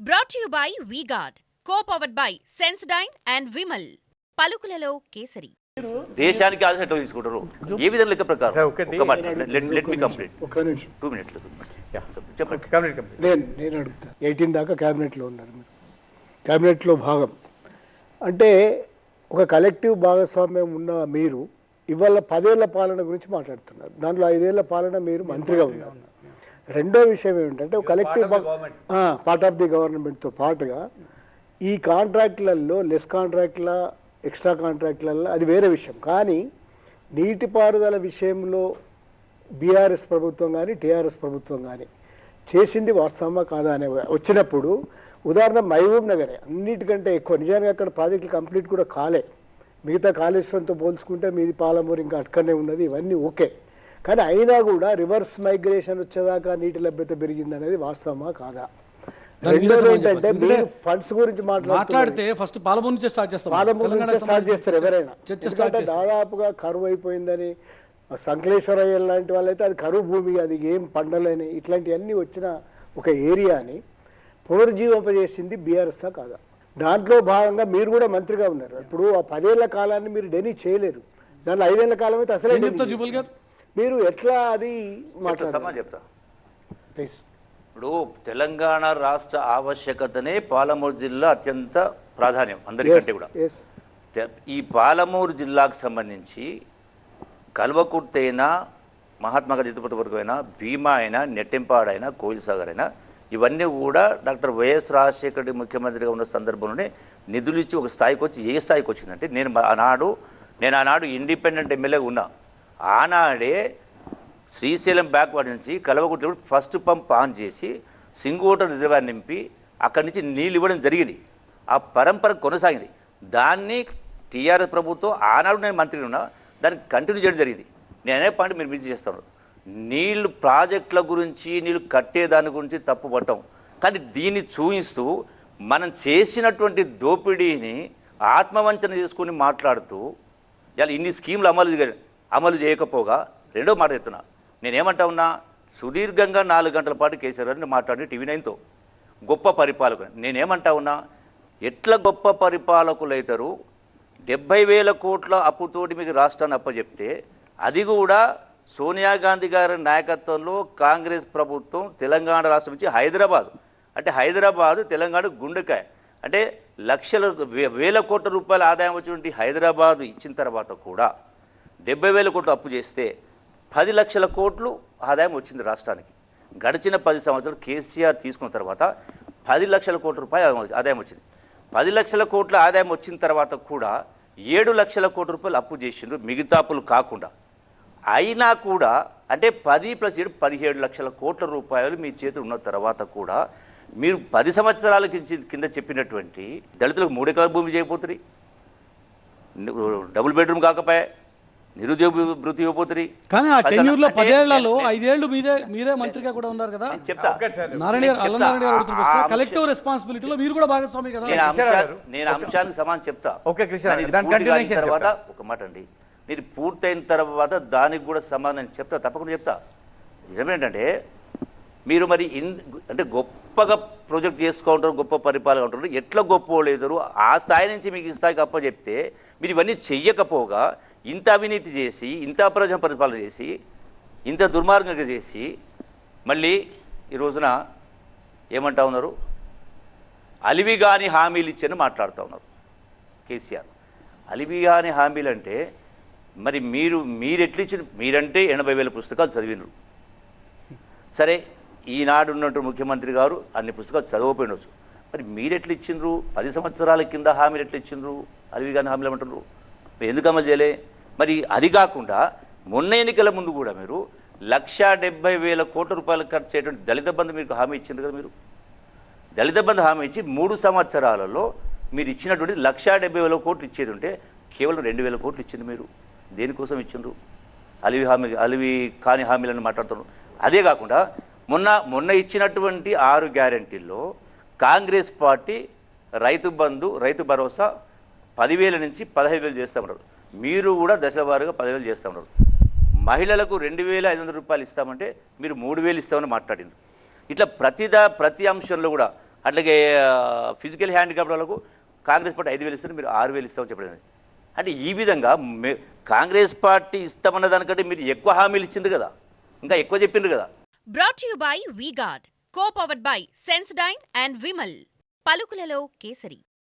Brought you by V-Guard co powered by Sensodyne and Vimal పలుకులలో Kesari. దేశానికి ఆలోచన ఎట్లా తీసుకుంటారు? ఏ విధంగా లెక్క ప్రకారం? Let me complete two minutes నేను నేను అడుగుతా. ఎయిటీన్ దాకా క్యాబినెట్లో ఉన్నారు మీరు. క్యాబినెట్లో భాగం. అంటే ఒక కలెక్టివ్ భాగస్వామ్యం ఉన్న మీరు ఇవాళ పదేళ్ళ పాలన గురించి మాట్లాడుతున్నారు. దాంట్లో ఐదేళ్ళ పాలన మీరు మంత్రిగా ఉన్నారు. రెండో విషయం ఏమిటంటే ఒక కలెక్టివ్ పార్ట్ ఆఫ్ ది గవర్నమెంట్తో పాటుగా ఈ కాంట్రాక్ట్లలో లెస్ కాంట్రాక్ట్ల ఎక్స్ట్రా కాంట్రాక్ట్లలో అది వేరే విషయం. కానీ నీటిపారుదల విషయంలో బీఆర్ఎస్ ప్రభుత్వం కానీ టీఆర్ఎస్ ప్రభుత్వం కానీ చేసింది వాస్తవమా కాదా అనే వచ్చినప్పుడు ఉదాహరణ మహబూబ్ నగరే అన్నిటికంటే ఎక్కువ. నిజానికి అక్కడ ప్రాజెక్టులు కంప్లీట్ కూడా కాలే. మిగతా కాళేశ్వరంతో పోల్చుకుంటే మీది పాలమూరు ఇంకా అక్కడనే ఉన్నది ఇవన్నీ ఓకే. కానీ అయినా కూడా రివర్స్ మైగ్రేషన్ వచ్చేదాకా నీటి లభ్యత పెరిగింది అనేది వాస్తవమా కాదా? ఏంటంటే. మీరు ఫండ్స్ గురించి మాట్లాడితే ఫస్ట్ పాలమూరు నుంచే స్టార్ట్ చేస్తాం. పాలమూరు నుంచే స్టార్ట్ చేస్తారు ఎవరైనా. ఎందుకంటే దాదాపుగా కరువు అయిపోయిందని సంకలేశ్వరయ్య లాంటి వాళ్ళైతే అది కరువు భూమి అది ఏం పండలేని ఇట్లాంటివన్నీ వచ్చిన ఒక ఏరియాని పునరుజ్జీవింపజేసింది బీఆర్ఎస్ఆ కాదా? దాంట్లో భాగంగా మీరు కూడా మంత్రిగా ఉన్నారు. ఇప్పుడు ఆ పదేళ్ళ కాలాన్ని మీరు డెనీ చేయలేరు. దాంట్లో ఐదేళ్ళ కాలం అయితే అసలే గారు? మీరు ఎట్లా అది చెప్తా మాట్లాడారు? సమాజం చెప్తా. ప్లీజ్. ఇప్పుడు తెలంగాణ రాష్ట్ర ఆవశ్యకతనే పాలమూరు జిల్లా అత్యంత ప్రాధాన్యం అందరికంటే కూడా. ఈ పాలమూరు జిల్లాకు సంబంధించి కల్వకుర్తి అయినా మహాత్మా గాంధీ వరకు అయినా భీమా అయినా నెట్టెంపాడు అయినా కోయిల్ సాగర్ అయినా ఇవన్నీ కూడా డాక్టర్ వైఎస్ రాజశేఖర రెడ్డి ముఖ్యమంత్రిగా ఉన్న సందర్భంలోనే నిధులు ఇచ్చి ఒక స్థాయికి వచ్చి ఏ స్థాయికి వచ్చిందంటే నేను ఆనాడు నేను ఆనాడు ఇండిపెండెంట్ ఎమ్మెల్యేగా ఉన్నా. ఆనాడే శ్రీశైలం బ్యాక్వర్డ్ నుంచి కలవకుర్తి ఫస్ట్ పంప్ ఆన్ చేసి సింగోట రిజర్వాయర్ నింపి అక్కడి నుంచి నీళ్ళు ఇవ్వడం జరిగింది. ఆ పరంపర కొనసాగింది. దాన్ని టీఆర్ఎస్ ప్రభుత్వం ఆనాడు నేను మంత్రి ఉన్నా దాన్ని కంటిన్యూ చేయడం జరిగింది. నేను అనే పాయింట్ మీరు మిస్ చేస్తారు. నీళ్ళు ప్రాజెక్టుల గురించి నీళ్ళు కట్టేదాని గురించి తప్పుపట్టం కానీ దీన్ని చూపిస్తూ మనం చేసినటువంటి దోపిడీని ఆత్మవంచన చేసుకుని మాట్లాడుతూ ఇలా ఇన్ని స్కీములు అమలు చేయ- అమలు చేయకపోగా రెండో మాట చెప్తున్నా. నేనేమంటా ఉన్నా సుదీర్ఘంగా నాలుగు గంటల పాటు కేసీఆర్ గారిని మాట్లాడి టీవీ నైన్తో. గొప్ప పరిపాలకులు నేనేమంటా ఉన్నా ఎట్లా గొప్ప పరిపాలకులు అవుతారు డెబ్బై వేల కోట్ల అప్పుతోటి మీకు రాష్ట్రాన్ని అప్పచెప్తే అది కూడా సోనియా గాంధీ గారి నాయకత్వంలో కాంగ్రెస్ ప్రభుత్వం తెలంగాణ రాష్ట్రం నుంచి హైదరాబాద్. అంటే హైదరాబాద్ తెలంగాణ గుండెకాయ. అంటే లక్షల వే- వేల కోట్ల రూపాయల ఆదాయం వచ్చినటువంటి హైదరాబాద్ ఇచ్చిన తర్వాత కూడా డెబ్బై వేల కోట్లు అప్పు చేస్తే పది లక్షల కోట్లు ఆదాయం వచ్చింది రాష్ట్రానికి. గడిచిన పది సంవత్సరాలు కేసీఆర్ తీసుకున్న తర్వాత పది లక్షల కోట్ల రూపాయలు ఆదాయం వచ్చింది. పది లక్షల కోట్ల ఆదాయం వచ్చిన తర్వాత కూడా ఏడు లక్షల కోట్ల రూపాయలు అప్పు చేసిండ్రు మిగతా అప్పులు కాకుండా. అయినా కూడా అంటే పది ప్లస్ ఏడు పదిహేడు లక్షల కోట్ల రూపాయలు మీ చేతులు ఉన్న తర్వాత కూడా మీరు పది సంవత్సరాల కింద చెప్పినటువంటి దళితులకు మూడెకరాల భూమి చేయబోతుంది డబుల్ బెడ్రూమ్ కాకపోయా నిరుద్యోగ వృత్తి ఇవ్వబోతుంది కానీ ఆ పదేళ్ళలో ఐదేళ్ళు మీరే మంత్రిగా కూడా ఉన్నారు కదా? చెప్తా. నారాయణ గారు కలెక్టివ్ రెస్పాన్సిబిలిటీలో మీరు కూడా భాగస్వామి కదా? నేను అంశానికి సమానం చెప్తా. ఓకే, కృష్ణ తర్వాత. ఒక మాట అండి. ఇది పూర్తయిన తర్వాత దానికి కూడా సమాధానం చెప్తా. తప్పకుండా చెప్తా. నిజమేంటంటే మీరు మరి ఇన్ అంటే గొప్పగా ప్రొజెక్ట్ చేసుకుంటారు గొప్ప పరిపాలన ఉంటారు ఎట్లా గొప్ప లేదరు ఆ స్థాయి నుంచి మీకు ఈ స్థాయికి అప్పచెప్తే మీరు ఇవన్నీ చెయ్యకపోగా ఇంత అవినీతి చేసి ఇంత ప్రజా పరిపాలన చేసి ఇంత దుర్మార్గంగా చేసి మళ్ళీ ఈ రోజున ఏమంటా ఉన్నారు? అలివిగాని హామీలు ఇచ్చని మాట్లాడుతూ ఉన్నారు కేసీఆర్. అలివిగాని హామీలు అంటే మరి మీరు మీరు ఎట్లిచ్చిన మీరంటే ఎనభై వేల పుస్తకాలు చదివినరు సరే ఈనాడు ఉన్నట్టు ముఖ్యమంత్రి గారు అన్ని పుస్తకాలు చదవకపోయినవచ్చు మరి మీరు ఇచ్చిండ్రు పది సంవత్సరాల కింద హామీలు ఎట్లా ఇచ్చిండ్రు అలివిగాని హామీలు ఏమంటున్నారు? ఎందుకు అమలు చేయలే? మరి అది కాకుండా మొన్న ఎన్నికల ముందు కూడా మీరు లక్షా డెబ్బై వేల కోట్ల రూపాయలు ఖర్చు చేయటువంటి దళిత బంధు మీకు హామీ ఇచ్చింది కదా మీరు. దళిత బంధు హామీ ఇచ్చి మూడు సంవత్సరాలలో మీరు ఇచ్చినటువంటి లక్షా డెబ్బై వేల కోట్లు ఇచ్చేది ఉంటే కేవలం రెండు వేల కోట్లు ఇచ్చింది మీరు. దేనికోసం ఇచ్చిండ్రు? అలివి హామీ అలివి కాని హామీలను మాట్లాడుతున్నారు. అదే కాకుండా మొన్న మొన్న ఇచ్చినటువంటి ఆరు గ్యారంటీల్లో కాంగ్రెస్ పార్టీ రైతు బంధు రైతు భరోసా పదివేల నుంచి పదహైదు వేలు చేస్తామన్నారు మీరు కూడా దశలవారుగా పదివేలు చేస్తూ ఉన్నారు. మహిళలకు రెండు వేల ఐదు వందల రూపాయలు ఇస్తామంటే మీరు మూడు వేలు ఇస్తామని మాట్లాడింది. ఇట్లా ప్రతిదా ప్రతి అంశంలో కూడా అట్లాగే ఫిజికల్ హ్యాండిక్యాప్ వాళ్ళకు కాంగ్రెస్ పార్టీ ఐదు వేలు ఇస్తారు మీరు ఆరు వేలు ఇస్తామని చెప్పడం అంటే ఈ విధంగా మే- కాంగ్రెస్ పార్టీ ఇస్తామన్న దానికంటే మీరు ఎక్కువ హామీలు ఇచ్చింది కదా. ఇంకా ఎక్కువ చెప్పిండ్రు కదా. Brought you by V-Guard co powered by Sensodyne and Vimal పలుకులలో kesari.